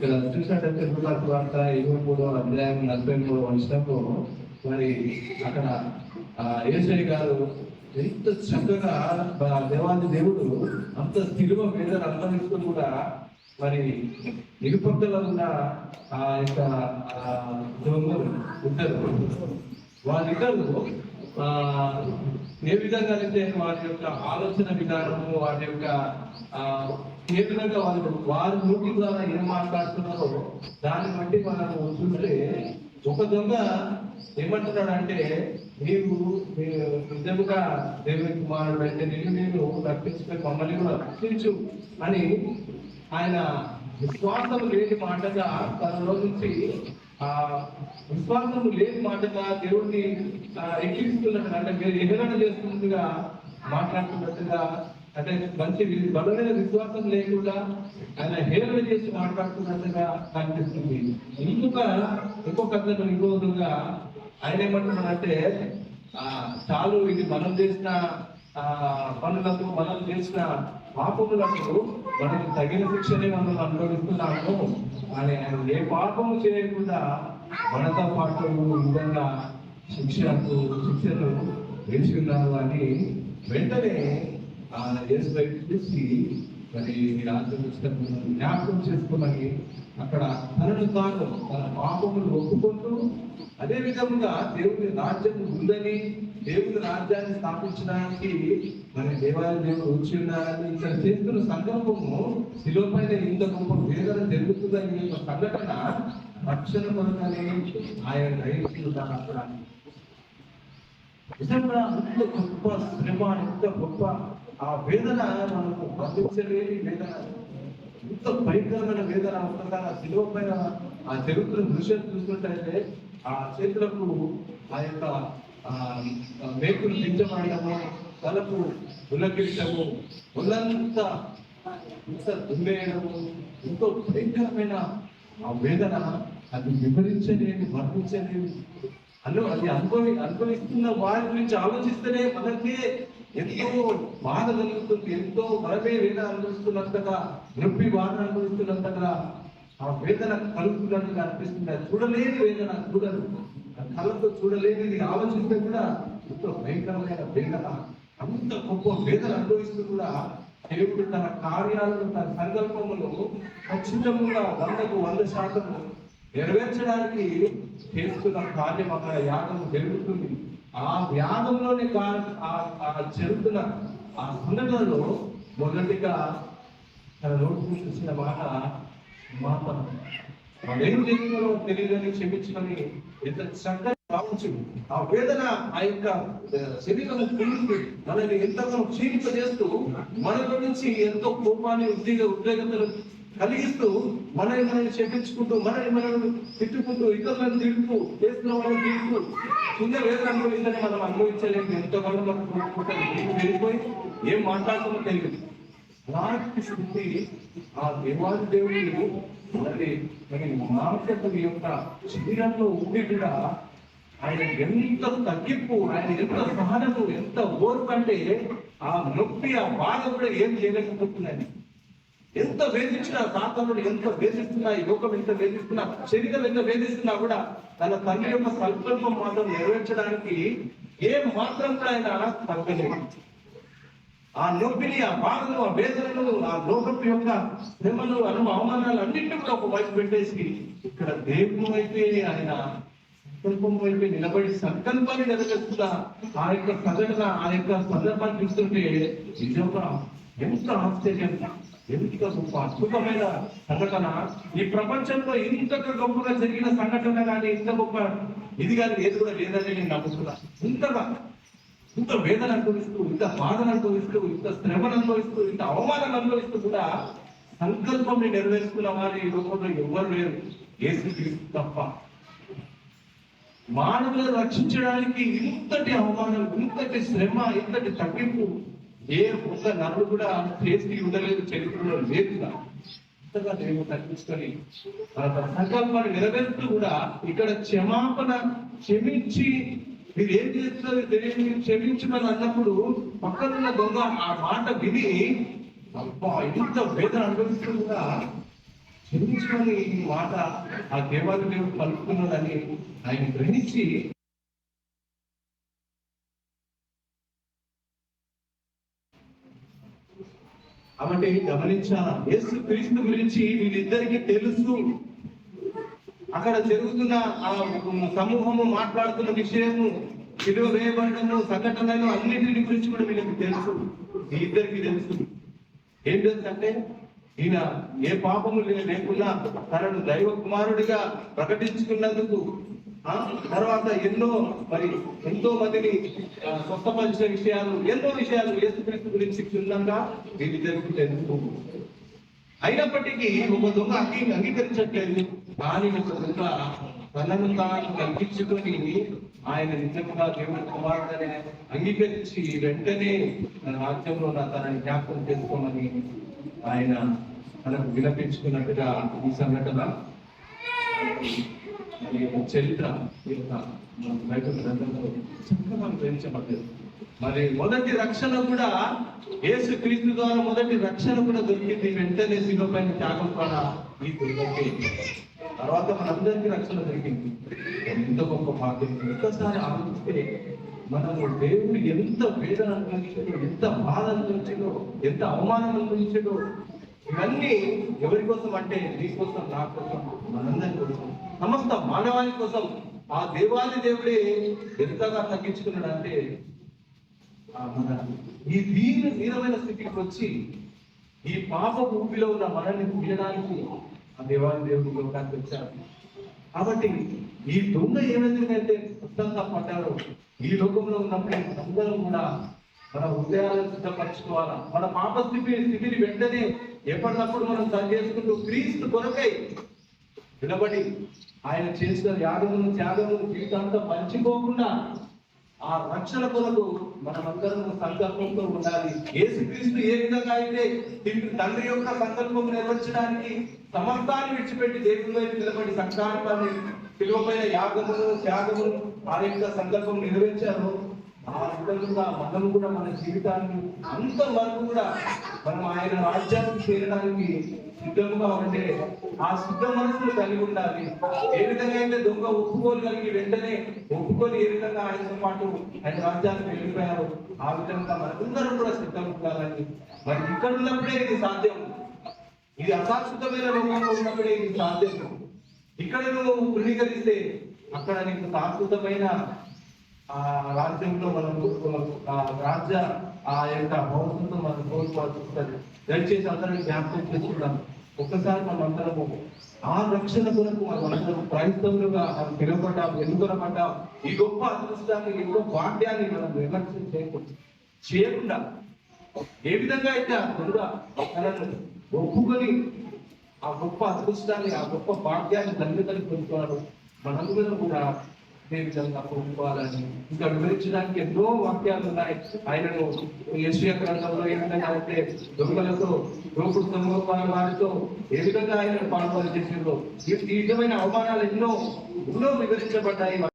ఇక్కడ చూసినట్టయితే లూకాసు వార్త ఇరవై మూడో అధ్యాయం నలభై మూడో వచనంలో మరి అక్కడ ఆ ఏసై గారు ఎంత చక్కగా దేవాది దేవుడు అంత సిలువ మీద అనుభవిస్తూ కూడా మరి ఇరుపక్కల ఉన్న ఆ యొక్క దొంగలు ఉంటారు. వాళ్ళిద్దరు ఏ విధంగా అయితే వారి యొక్క ఆలోచన విధానము వారి యొక్క ఏ విధంగా వాళ్ళు వారి నోటి ద్వారా ఏం మాట్లాడుతున్నారో దాన్ని బట్టి మనం చూస్తే ఒక దొంగ ఏమంటున్నాడు అంటే నీవు మీరు నిజముగా దేవుని కుమారుడు అయితే నేను నేను రక్షించుకొని మమ్మల్ని కూడా రక్షించు అని ఆయన విశ్వాసం లేని మాటగా తనలో నుంచి ఆ విశ్వాసం లేని మాటగా దేవుడిని ఎక్కిస్తున్నట్టు అంటే మీరు ఎగరణ చేస్తున్నట్టుగా మాట్లాడుతున్నట్టుగా అంటే మంచి బలమైన విశ్వాసం లేకుండా ఆయన హేళన చేసి మాట్లాడుతున్నట్టుగా కనిపిస్తుంది. ఇంకొక ఇంకొక అతను ఇంకొకగా ఆయన ఏమంటున్నాడంటే ఆ చాలు ఇది మనం చేసిన ఆ పనులకు మనం చేసిన పాపములకు మనకు తగిన శిక్షనే మనం అనుభవిస్తున్నాము అని ఆయన ఏ పాపము చేయకుండా మనతో పాటు విధంగా శిక్షకు శిక్షను వేసి ఉన్నారు అని వెంటనే ఆయన యేసు బయట చూసి మరి ఆచరించడం జ్ఞాపకం చేసుకోమని అక్కడ తనను తాను తన పాపములు ఒప్పుకుంటూ అదే విధముగా దేవుని రాజ్యం ఉందని దేవుని రాజ్యాన్ని స్థాపించడానికి మన దేవాలయ దేవుడు వచ్చి ఉన్నారని ఇక్కడ చేస్తున్న సంకల్పము శిలోపైన ఇంత గొప్ప వేదన జరుగుతుందని ఒక సంఘటన రక్షణ కొరకనే ఆయన గ్రహిస్తున్నారు అక్కడ. నిజంగా అంత గొప్ప శ్రమ ఎంత గొప్ప ఆ వేదన మనకు వర్తించలేని వేదన. ఎంత భయంకరమైన వేదన ఒకసారి ఆ శిలువ పైన ఆ చరిత్ర దృశ్యం చూసినట్టయితే ఆ చేతులకు ఆ యొక్క ఆ మేకులు దించబడము తలకు ఉలకించము ఒళ్ళంతా ఇంత దుమ్మేయడము ఎంతో భయంకరమైన ఆ వేదన అది వివరించలేని వర్ణించలేని. అను అది అనుభవి అనుభవిస్తున్న వారి గురించి ఆలోచిస్తేనే మనకి ఎంతో బాధ కలుగుతుంది ఎంతో మనమే వేదన అనుభవిస్తున్నంతగా నొప్పి బాధ అనుభవిస్తున్నంతగా ఆ వేదన కలుగుతున్నట్టుగా అనిపిస్తుంది. చూడలేని వేదన చూడదు. ఆ కళ్ళతో చూడలేనిది ఆలోచిస్తే కూడా ఎంతో భయంకరమైన వేదన అంత గొప్ప వేదన అనుభవిస్తూ కూడా దేవుడు తన కార్యాలను తన సంకల్పములు ఖచ్చితంగా వందకు వంద శాతము నెరవేర్చడానికి చేస్తున్న కార్యం అక్కడ యాగం జరుగుతుంది. ఆ యాగంలోనే కా- ఆ- ఆ జరుగుతున్న ఆ సంఘటనలో మొదటిగా తన నోటి నుంచి వచ్చిన మాట మాట వాళ్ళు ఏం తెలియదని క్షమించమని ఎంత చక్కగా కావచ్చు ఆ వేదన ఆ యొక్క శరీరం పులుసు మనల్ని ఎంతగానో క్షీణింపజేస్తూ మనలో నుంచి ఎంతో కోపాన్ని ఉద్వేగ ఉద్వేగతలు కలిగిస్తూ మనల్ని మనల్ని చెప్పించుకుంటూ మనల్ని మనల్ని తిట్టుకుంటూ ఇతరులను తిడుతూ చేస్తున్న వాళ్ళని తిడుతూ చిన్న వేదన అనుభవించని మనం అనుభవించలేము. ఎంతగానో మనం కోరుకుంటాం వెళ్ళిపోయి? ఏం మాట్లాడుతున్నా తెలియదు. అలాంటి స్థితి ఆ దేవాది దేవుడు మరి మానసిక యొక్క శరీరంలో ఉండి కూడా ఆయన ఎంత తగ్గింపు ఆయన ఎంత సహనము ఎంత ఓర్పు అంటే ఆ నొప్పి ఆ బాధ కూడా ఏం చేయలేకపోతున్నాయి ఎంత వేధించినా సాతానుడు ఎంత వేధిస్తున్నా ఈ లోకం ఎంత వేధిస్తున్నా శరీరం ఎంత వేధిస్తున్నా కూడా తన తండ్రి యొక్క సంకల్పం మాత్రం నెరవేర్చడానికి ఏ మాత్రం కూడా ఆయన తగ్గలేదు. ఆ నొప్పిని ఆ బాధను ఆ వేదనను ఆ లోకపు యొక్క శ్రమను అను అవమానాలు అన్నింటినీ కూడా ఒక వైపు పెట్టేసి ఇక్కడ దేవుడు వైపే ఆయన సంకల్పం వైపే నిలబడి సంకల్పాన్ని నెరవేరుస్తున్న ఆ యొక్క సంఘటన ఆ యొక్క సందర్భాన్ని చూస్తుంటే నిజంగా ఎంత ఆశ్చర్యంగా ఎందుకు గొప్ప అద్భుతమైన సంఘటన? ఈ ప్రపంచంలో ఇంత గొప్పగా జరిగిన సంఘటన కానీ ఇంత గొప్ప ఇది కానీ ఏది కూడా లేదని నేను నమ్ముతున్నా ఇంతగా ఇంత వేదన అనుభవిస్తూ ఇంత బాధను అనుభవిస్తూ ఇంత శ్రమను అనుభవిస్తూ ఇంత అవమానం అనుభవిస్తూ కూడా సంకల్పం నెరవేర్చుకున్న వారు ఈ లోకంలో ఎవరు లేరు. ఏసు తప్ప. మానవులను రక్షించడానికి ఇంతటి అవమానం ఇంతటి శ్రమ ఇంతటి తగ్గింపు ఏ ఒక్క నరుడు కూడా చేసి ఉండలేదు చరిత్రలో లేదు ఇంతగా దేవుడు తగ్గించుకొని తన సంకల్పాన్ని నెరవేరుతూ కూడా ఇక్కడ క్షమాపణ క్షమించి మీరు ఏం చేస్తున్నారో తెలియదు మీరు క్షమించమని అన్నప్పుడు పక్కనున్న దొంగ ఆ మాట విని అబ్బా ఇంత వేదన అనుభవిస్తూ కూడా క్షమించుకొని ఈ మాట ఆ దేవాది దేవుడు ఆయన గ్రహించి కాబట్టి గమనించాలా? యేసు క్రీస్తు గురించి వీళ్ళిద్దరికి తెలుసు. అక్కడ జరుగుతున్న ఆ సమూహము మాట్లాడుతున్న విషయము విలువ వేయబడము సంఘటనలు అన్నింటిని గురించి కూడా వీళ్ళకి తెలుసు. ఈ ఇద్దరికి తెలుసు. ఏం తెలుసు ఈయన ఏ పాపము లేకుండా తనను దైవ కుమారుడిగా ప్రకటించుకున్నందుకు తర్వాత ఎన్నో మరి ఎంతో మందిని స్వస్థపరిచిన విషయాలు ఎన్నో విషయాలు యేసుక్రీస్తు గురించి క్షుణ్ణంగా వీళ్ళిద్దరికి తెలుసు అయినప్పటికీ ఒక దొంగ అంగీ అంగీకరించట్లేదు. కానీ ఒక దొంగ తనను తాను కల్పించుకొని ఆయన నిజంగా దేవుడు కుమారుడని అంగీకరించి వెంటనే తన రాజ్యంలో నా తనని జ్ఞాపకం చేసుకోమని ఆయన మనకు విలపించుకున్నట్టుగా ఈ సంఘటన. మరి చరిత్ర ఈ యొక్క మన బైబిల్ గ్రంథంలో చక్కగా వివరించబడ్డది మరి మొదటి రక్షణ కూడా యేసు క్రీస్తు ద్వారా మొదటి రక్షణ కూడా దొరికింది. వెంటనే శిలువ త్యాగం కూడా ఈ దొరికి తర్వాత మనందరికీ రక్షణ దొరికింది. ఎంత గొప్ప భాగ్యం ఒక్కసారి ఆలోచిస్తే మనము దేవుడు ఎంత వేదన అనుభవించాడో ఎంత బాధ అనుభవించాడో ఎంత అవమానం అనుభవించాడో ఇవన్నీ ఎవరి కోసం అంటే నీ కోసం నా కోసం మనందరి కోసం. సమస్త మానవాళి కోసం ఆ దేవాది దేవుడే ఎంతగా తగ్గించుకున్నాడు అంటే మన ఈ దీని దీనమైన స్థితికి వచ్చి ఈ పాప ఊపిలో ఉన్న మనల్ని తీయడానికి ఆ దేవాది దేవుడు లోకానికి వచ్చారు కాబట్టి ఈ దొంగ ఏమైందంటే మొత్తంగా పడ్డారో. ఈ లోకంలో ఉన్నప్పుడు అందరం కూడా మన హృదయాలను సిద్ధపరచుకోవాలా? మన పాప స్థితి స్థితిని వెంటనే ఎప్పటికప్పుడు మనం సరి చేసుకుంటూ క్రీస్తు కొరకై నిలబడి ఆయన చేసిన యాగమును త్యాగమును జీవితాంతం పంచుకోకుండా ఆ రక్షణ కొరకు మనమందరం సంకల్పంతో ఉండాలి. యేసుక్రీస్తు ఏ విధంగా అయితే తండ్రి యొక్క సంకల్పం నెరవేర్చడానికి సమస్తాన్ని విడిచిపెట్టి దేవుని వైపు నిలబడి సంకల్పాన్ని పిలువపైన యాగమును త్యాగమును ఆ యొక్క సంకల్పం నెరవేర్చారు ఆ విధంగా మనం కూడా మన జీవితాన్ని అంత వరకు కూడా మనం ఆయన రాజ్యాన్ని చేరడానికి సిద్ధంగా ఉంటే ఆ సిద్ధ మనసును కలిగి ఉండాలి. ఏ విధంగా అయితే దొంగ ఒప్పుకోలు కలిగి వెంటనే ఒప్పుకొని ఏ విధంగా ఆయనతో పాటు ఆయన రాజ్యానికి వెళ్ళిపోయారు ఆ విధంగా మనందరం కూడా సిద్ధం ఉండాలని మరి ఇక్కడ ఉన్నప్పుడే ఇది సాధ్యం. ఇది అశాశ్వతమైన రూపంలో ఉన్నప్పుడే ఇది సాధ్యం. ఇక్కడ నువ్వు తృణీకరిస్తే అక్కడ నీకు శాశ్వతమైన రాజ్యంలో మనం ఆ రాజ్య ఆ యొక్క భౌతికతో మనం కోల్పోవాల్సి వస్తుంది దయచేసి అందరినీ జ్ఞాపకం చేసుకుందాం ఒక్కసారి మనం అందరము ఆ రక్షణ కొరకు మనం అందరం క్రైస్తవులుగా మనం పిలువబడ్డాం ఎదుగురబడ్డాం ఈ గొప్ప అదృష్టాన్ని ఎన్నో గొప్ప భాగ్యాన్ని మనం నిర్లక్ష్యం చేయకూడదు. చేయకుండా ఏ విధంగా అయితే ఆ దొంగ తనను ఒప్పుకొని ఆ గొప్ప అదృష్టాన్ని ఆ గొప్ప భాగ్యాన్ని ధన్యతని పొందుతున్నారు మనందరం కూడా ఇదే విధంగా ఇంకా వివరించడానికి ఎన్నో వాక్యాలు ఉన్నాయి. ఆయనను యశ్వ గ్రంథంలో ఏ విధంగా అయితే దొంగలతో దోపుడు సమూహ వారితో ఏ విధంగా ఆయన పాల్గొని చేసిందో. ఈ విధమైన అవమానాలు ఎన్నో ఎన్నో వివరించబడ్డాయి.